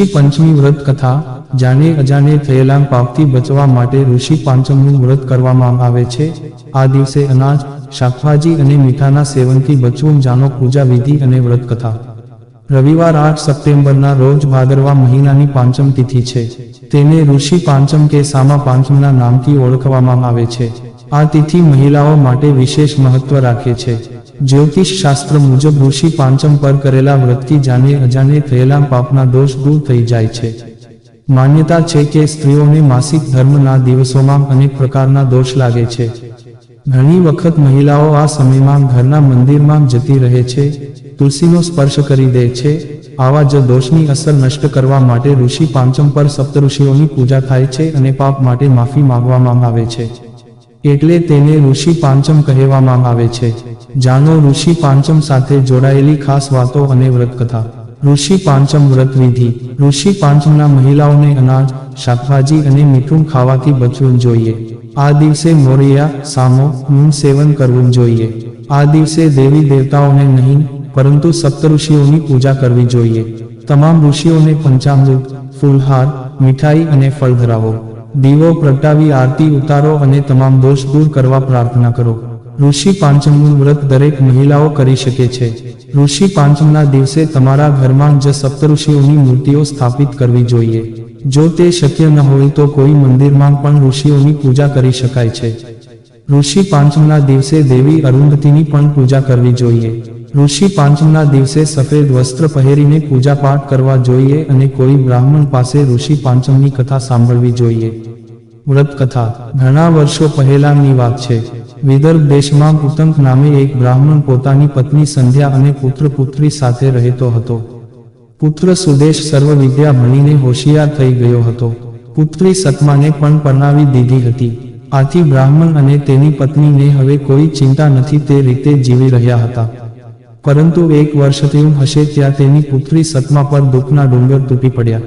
ઋષિ પંચમી વ્રત કથા, જાણે અજાણે થયેલા પાપથી બચવા માટે ઋષિ પાંચમનું વ્રત કરવામાં આવે છે. આ દિવસે અનાજ, શાકભાજી અને મીઠાના સેવનથી બચવું જાણો પૂજા વિધિ અને વ્રત કથા. રવિવાર આઠ સપ્ટેમ્બરના રોજ ભાદરવા મહિનાની પાંચમ તિથિ છે. તેને ઋષિ પાંચમ કે સામા પાંચમના નામથી ઓળખવામાં આવે છે. આ તિથિ મહિલાઓ માટે વિશેષ મહત્વ રાખે છે. જ્યોતિષ શાસ્ત્ર મુજબ ઋષિ પાંચમ પર કરેલા વ્રતથી જાણે અજાણે થયેલા પાપના દોષ દૂર થઈ જાય છે. માન્યતા છે કે સ્ત્રીઓને માસિક ધર્મના દિવસોમાં અનેક પ્રકારના દોષ લાગે છે. ઘણી વખત મહિલાઓ આ સમયમાં ઘરના મંદિરમાં જતી રહે છે, તુલસીનો સ્પર્શ કરી દે છે, આવા જ દોષની અસર નષ્ટ કરવા માટે ઋષિ પાંચમ પર સપ્તઋષિઓની પૂજા થાય છે અને પાપ માટે માફી માંગવામાં આવે છે. એટલે તેને ઋષિ પાંચમ કહેવામાં આવે છે. જાણો ઋષિ પાંચમ સાથે જોડાયેલી ખાસ વાતો અને વ્રતકથા. ઋષિ પાંચમ વ્રત વિધિ. ઋષિ પાંચમના મહિલાઓને અનાજ, શાકભાજી અને મીઠું ખાવાથી બચવું જોઈએ. આ દિવસે મોરિયા, સામો, નું સેવન કરવું જોઈએ. આ દિવસે દેવી દેવતાઓને નહીં, પરંતુ સપ્તઋષિઓની પૂજા કરવી જોઈએ. તમામ ઋષિઓને પંચામૃત, ફૂલહાર, મીઠાઈ અને ફળ ધરાવો. દીવો, પ્રગટાવી, આરતી ઉતારો અને તમામ દોષ દૂર કરવા પ્રાર્થના કરો. ઋષિ પાંચમનું વ્રત દરેક મહિલાઓ કરી શકે છે. ઋષિ પાંચમના દિવસે તમારા ઘરમાં જ સપ્તઋષિઓની મૂર્તિઓ સ્થાપિત કરવી જોઈએ. જો તે શક્ય ન હોય તો કોઈ મંદિરમાં પણ ઋષિઓની પૂજા કરી શકાય છે. ઋષિ પાંચમના દિવસે દેવી અરુંધતીની પણ પૂજા કરવી જોઈએ. ઋષિ પાંચમના દિવસે સફેદ વસ્ત્ર પહેરીને પૂજાપાઠ કરવા જોઈએ અને કોઈ બ્રાહ્મણ પાસે ઋષિ પાંચમની કથા સાંભળવી જોઈએ. વ્રત કથા ઘણા વર્ષો પહેલાની વાત છે. વિદર્ભ દેશમાં કુતંક નામે એક બ્રાહ્મણ પોતાની પત્ની સંધ્યા અને પુત્ર પુત્રી સાથે રહેતો હતો. પુત્ર સુદેશ સર્વ વિદ્યા ભણીને હોશિયાર થઈ ગયો હતો. પુત્રી સતમાને પણ પરણાવી દીધી હતી. આથી બ્રાહ્મણ અને તેની પત્નીને હવે કોઈ ચિંતા નથી તે રીતે જીવી રહ્યા હતા. પરંતુ એક વર્ષ થયું હશે ત્યાં તેની પુત્રી સતમા પર દુઃખના ડુંગર તૂટી પડ્યા.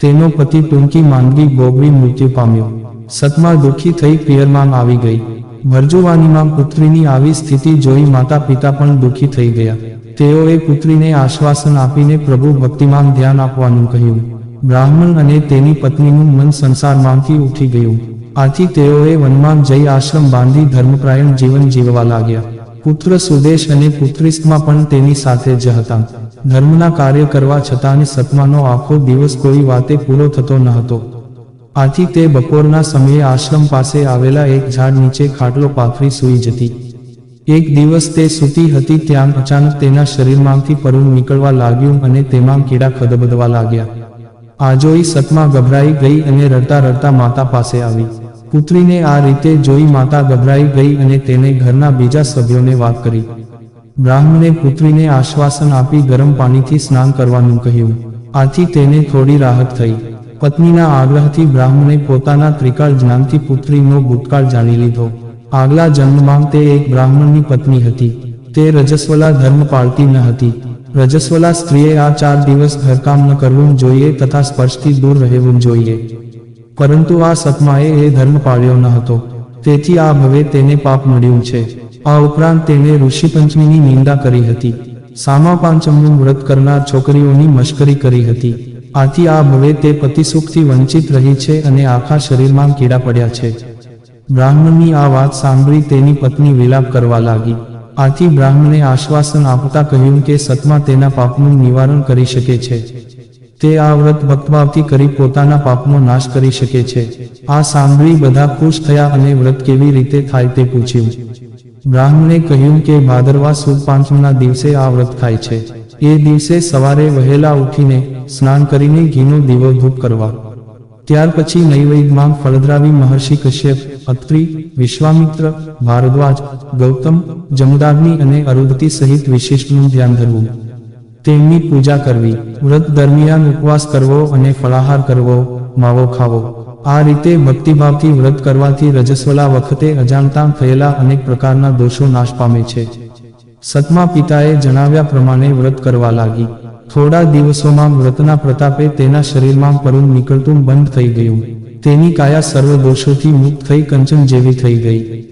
તેનો પતિ ટૂંકી માંદગી ભોગવી મૃત્યુ પામ્યો. સતમા દુઃખી થઈ પિયરમાં આવી ગઈ. ભરજુવાનીમાં પુત્રીની આવી સ્થિતિ જોઈ માતા પિતા પણ દુઃખી થઈ ગયા. તેઓએ પુત્રીને આશ્વાસન આપીને પ્રભુ ભક્તિમાં ધ્યાન આપવાનું કહ્યું. બ્રાહ્મણ અને તેની પત્નીનું મન સંસારમાંથી ઉઠી ગયું. આથી તેઓએ વનમાં જઈ આશ્રમ બાંધી ધર્મપ્રાયણ જીવન જીવવા લાગ્યા. પુત્ર સુદેશ અને પુત્રીસ્તમાં પણ તેની સાથે જ હતા. ધર્મના કાર્ય કરવા છતાં સતમાનો આખો દિવસ કોઈ વાતે પૂરો થતો ન હતો. આથી તે બપોરના સમયે આશ્રમ પાસે આવેલા એક ઝાડ નીચે ખાટલો પાથરી સૂઈ જતી. એક દિવસ તે સૂતી હતી ત્યાં અચાનક તેના શરીરમાંથી પરું નીકળવા લાગ્યું અને તેમાં કીડા ખદબદવા લાગ્યા. આજોઈ જોઈ સતમા ગભરાઈ ગઈ અને રડતા રડતા માતા પાસે આવી. પુત્રીને આ રીતે જોઈ માતા ગભરાઈ ગઈ અને તેને ઘરના બીજા સભ્યોને વાત કરી. બ્રાહ્મણે પુત્રીને આશ્વાસન આપી ગરમ પાણીથી સ્નાન કરવાનું કહ્યું. આથી તેને થોડી રાહત થઈ. પત્નીના આગ્રહથી બ્રાહ્મણે પોતાના ત્રિકાળ જ્ઞાનથી પુત્રીનો ભૂતકાળ જાણી લીધો. આગલા જન્મમાં તે એક બ્રાહ્મણની પત્ની હતી. તે રજસ્વલા ધર્મ પાળતી ન હતી. રજસ્વલા સ્ત્રીએ આ ચાર દિવસ ઘરકામ ન કરવું જોઈએ તથા સ્પર્શથી દૂર રહેવું જોઈએ. પરંતુ આ સતમાએ એ ધર્મ પાળ્યો ન હતો. તેથી આ ભવે તેને પાપ મળ્યું છે. આ ઉપરાંત તેણે ઋષિ પંચમીની નિંદા કરી હતી. સામા પાંચમનું વ્રત કરનાર છોકરીઓની મશ્કરી કરી હતી. આથી આ ભવે તે પતિસુખથી વંચિત રહી છે અને આખા શરીરમાં કીડા પડ્યા છે. બ્રાહ્મણની આ વાત સાંભળી તેની પત્ની વિલાપ કરવા લાગી. આથી બ્રાહ્મણે આશ્વાસન આપતા કહ્યું કે સતમા તેના પાપનું નિવારણ કરી શકે છે. તે આ વ્રત ભક્તભાવથી કરી પોતાના પાપનો નાશ કરી શકે છે. આ સાંભળી બધા ખુશ થયા અને વ્રત કેવી રીતે થાય તે પૂછ્યું. બ્રાહ્મણે કહ્યું કે ભાદરવા સુદ પાંચમના દિવસે આ વ્રત થાય છે. એ દિવસે સવારે વહેલા ઉઠીને સ્નાન કરીને ઘીનો દીવો ધૂપ કરવા. ત્યાર પછી નૈવૈદમાં ફળદ્રાવી મહર્ષિ કશ્યપ, અત્રિ, વિશ્વામિત્ર, ભારદ્વાજ, ગૌતમ, જમદાગ્નિ અને અરુદતી સહિત વિશિષ્ટનું ધ્યાન ધરવું. તેમની પૂજા કરવી, વ્રત દરમિયાન ઉપવાસ કરવો અને ફળાહાર કરવો, માવો ખાવો. આ રીતે ભક્તિભાવથી વ્રત કરવાથી રજસ્વલા વખતે અજાણતા થયેલા અનેક પ્રકારના દોષો નાશ પામે છે. સતમા પિતાએ જણાવ્યા પ્રમાણે વ્રત કરવા લાગી. થોડા દિવસોમાં વ્રતના પ્રતાપે તેના શરીરમાં પરું નીકળતું બંધ થઈ ગયું. તેની કાયા સર્વ દોષોથી મુક્ત થઈ કંચન જેવી થઈ ગઈ.